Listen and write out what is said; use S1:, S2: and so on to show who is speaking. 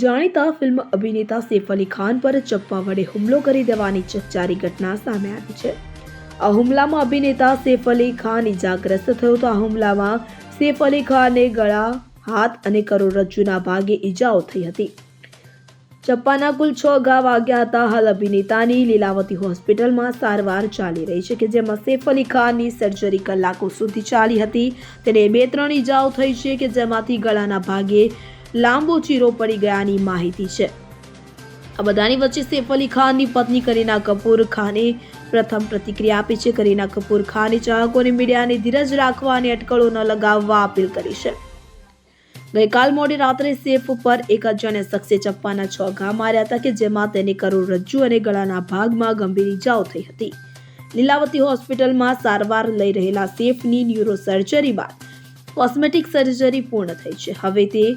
S1: જાણીતા ફિલ્મ અભિનેતા સૈફ અલી ખાન પર ચપ્પા વડે હુમલો કરી દેવાની ચકચારી ઘટના સામે આવી છે. આ હુમલામાં અભિનેતા સૈફ અલી ખાન ઇજાગ્રસ્ત થયો તો આ હુમલામાં સૈફ અલી ખાનને ગળા, હાથ અને કરોડરજ્જુના ભાગે ઈજાઓ થઈ હતી. ચપ્પાના કુલ છ ઘા વાગ્યા હતા, હાલ અભિનેતાની લીલાવતી હોસ્પિટલમાં સારવાર ચાલી રહી છે કે જેમાં સૈફ અલી ખાનની સર્જરી કલાકો સુધી ચાલી હતી. તેને બે ત્રણ ઈજાઓ થઈ છે કે જેમાંથી ગળાના ભાગે લાંબો ચીરો પડી ગયાની માહિતી છે. આ બધાની વચ્ચે સૈફ અલી ખાનની પત્ની કરીના કપૂર ખાને પ્રથમ પ્રતિક્રિયા આપી છે. કરીના કપૂર ખાને ચાહકોને મીડિયાને ધીરજ રાખવા અને અટકળો ન લગાવવા અપીલ કરી છે. ગઈકાલ મોડી રાત્રે સેફ પર એક અજાણ્યા શખ્સે ચપ્પાના છ ઘા માર્યા હતા કે જેમાં તેને કરોડરજ્જુ અને ગળાના ભાગમાં ગંભીર ઈજાઓ થઈ હતી. લીલાવતી હોસ્પિટલમાં સારવાર લઈ રહેલા સેફની ન્યુરો સર્જરી બાદ કોસ્મેટિક સર્જરી પૂર્ણ થઈ છે. હવે તે